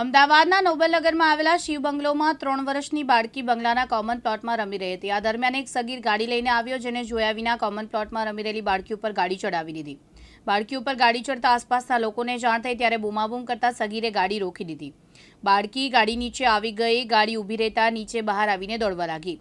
અમદાવાદના નોબલનગરમાં આવેલા શિવ બંગલોમાં ત્રણ વર્ષની બાળકી બંગલાના કોમન પ્લોટમાં રમી રહી હતી. આ દરમિયાન એક સગીર ગાડી લઈને આવ્યો, જેને જોયા વિના કોમન પ્લોટમાં રમી રહેલી બાળકી ઉપર ગાડી ચડાવી દીધી. બાળકી ઉપર ગાડી ચડતા આસપાસના લોકોને જાણ થઈ ત્યારે બૂમાબૂમ કરતા સગીરે ગાડી રોકી દીધી. બાળકી ગાડી નીચે આવી ગઈ, ગાડી ઊભી રહેતા નીચે બહાર આવીને દોડવા લાગી.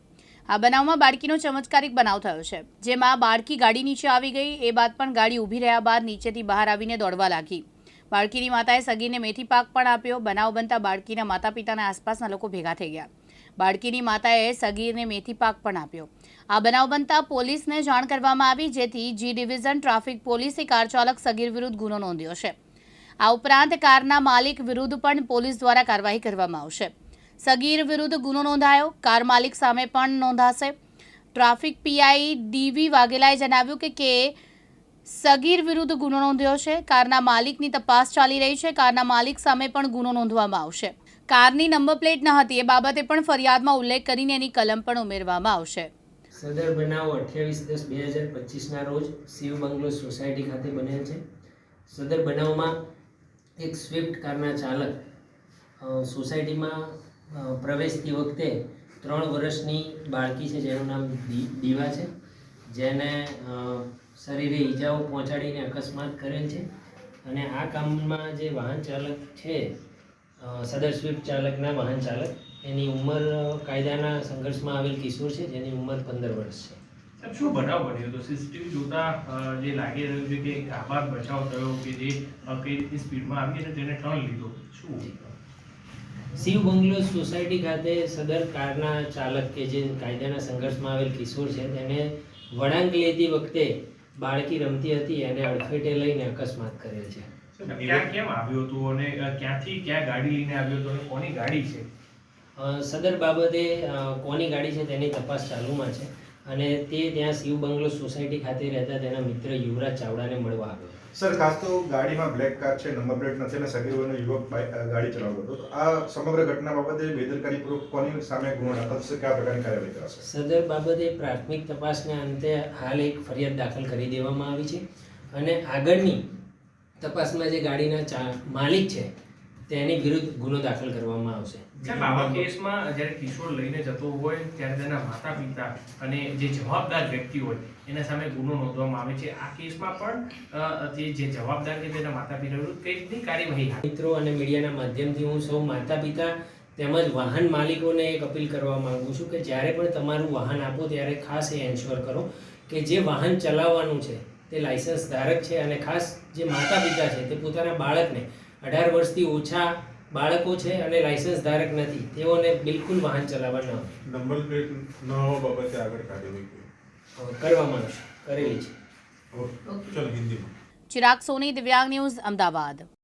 આ બનાવમાં બાળકીનો ચમત્કારિક બનાવ થયો છે, જેમાં બાળકી ગાડી નીચે આવી ગઈ, એ બાદ પણ ગાડી ઊભી રહ્યા બાદ નીચેથી બહાર આવીને દોડવા લાગી. બાળકીની માતાએ સગીરને મેથી પાક પણ આપ્યો. બનાવ બનતા બાળકીના માતા પિતાના આસપાસના લોકો ભેગા થઈ ગયા. બાળકીની માતાએ સગીરને મેથી પાક પણ આપ્યો. આ બનાવ બનતા પોલીસને જાણ કરવામાં આવી, જેથી જી ડિવિઝન ટ્રાફિક પોલીસે કાર ચાલક સગીર વિરુદ્ધ ગુનો નોંધ્યો છે. આ ઉપરાંત કારના માલિક વિરુદ્ધ પણ પોલીસ દ્વારા કાર્યવાહી કરવામાં આવશે. સગીર વિરુદ્ધ ગુનો નોંધાયો. કાર માલિક સામે પણ નોંધાશે. ટ્રાફિક પીઆઈ ડીવી વાઘેલાએ જણાવ્યું કે કે સગીર વિરુદ્ધ ગુનો નોંધ્યો છે. કારના માલિકની તપાસ ચાલી રહી છે. કારના માલિક સામે પણ ગુનો નોંધવામાં આવશે. કારની નંબર પ્લેટ ન હતી. એ બાબતે પણ ફરિયાદમાં ઉલ્લેખ કરીને એની કલમ પણ ઉમેરવામાં આવશે. સદર બનાવ અઠ્યાવીસ દસ બે હજાર પચીસના રોજ શિવ બંગલો સોસાયટી ખાતે બનેલ છે. સદર બનાવમાં એક સ્વિફ્ટ કારના ચાલક સોસાયટીમાં પ્રવેશતી વખતે ત્રણ વર્ષની બાળકી છે. જેનું નામ દીવા છે. જેને શરીરે ઈજાઓ પહોંચાડીને અકસ્માત કરેલ છે અને આ કામમાં જે વાહન ચાલક છે સદર સ્વિફ્ટ ચાલકના વાહન ચાલક એની ઉંમર કાયદાના સંઘર્ષમાં આવેલ કિશોર છે જેની ઉંમર પંદર વર્ષ છે. શું બનાવ બન્યો હતો? સીસીટીવી જોતા જે લાગી રહ્યું છે કે આભાર બચાવ થયો કે જે કઈ રીતની સ્પીડમાં આવી અને તેને ટર્ન લીધો. શું શિવ બંગલો સોસાયટી ખાતે સદર કારના ચાલક કે જે કાયદાના સંઘર્ષમાં આવેલ કિશોર છે તેને વળાંક લેતી વખતે બાળકી રમતી હતી એને અડફેટે લઈને અકસ્માત કરેલ છે. ક્યાં કેમ આવ્યો હતો અને ક્યાંથી ક્યાં ગાડી લઈને આવ્યો હતો અને કોની ગાડી છે? સદર બાબતે કોની ગાડી છે તેની તપાસ ચાલુમાં છે. અને તે ત્યાં શિવ બંગલો સોસાયટી ખાતે રહેતા તેના મિત્ર યુવરાજ ચાવડાને મળવા આવ્યો સર, ખાસ તો ગાડીમાં બ્લેક કાર છે નંબર પ્લેટ નથી અને સગીર વયનો યુવક ગાડી ચલાવતો હતો. આ સમગ્ર ઘટના બાબતે બેદરકારીપૂર્વક કોની સામે ગુનો દાખલ થશે કયા પ્રકારની કાર્યવાહી કરાશે? સદર બાબતે પ્રાથમિક તપાસને અંતે હાલ એક ફરિયાદ દાખલ કરી દેવામાં આવી છે. અને આગળની તપાસમાં જે ગાડીના ચા, માલિક છે તેની વિરુદ્ધ ગુનો દાખલ કરવામાં આવશે. સાહેબ આવા કેસમાં જ્યારે કિશોર લઈને જતો હોય ત્યારે તેના માતા પિતા અને જે જવાબદાર વ્યક્તિ હોય એના સામે ગુનો નોંધવામાં આવે છે. આ કેસમાં પણ તે જે જવાબદાર છે તેના માતા પિતા વિરુદ્ધ કઈ રીતની કાર્યવાહી મિત્રો અને મીડિયાના માધ્યમથી હું સૌ માતા પિતા તેમજ વાહન માલિકોને એક અપીલ કરવા માંગુ છું કે જ્યારે પણ તમારું વાહન આપો ત્યારે ખાસ એ એન્શ્યોર કરો કે જે વાહન ચલાવવાનું છે તે લાયસન્સ ધારક છે અને ખાસ જે માતા પિતા છે તે પોતાના બાળકને અઢાર વર્ષથી ઓછા બાળકો છે અને લાયસન્સ ધારક નથી. તેઓને બિલકુલ વાહન ચલાવવા ન નંબર પ્લેટ ન હોવા બાબતે આગળ કાર્યવાહી કરવામાં આવશે. કરેલી છે. ચલો હિન્દીમાં. ચિરાગ સોની દિવ્યાંગ ન્યૂઝ અમદાવાદ.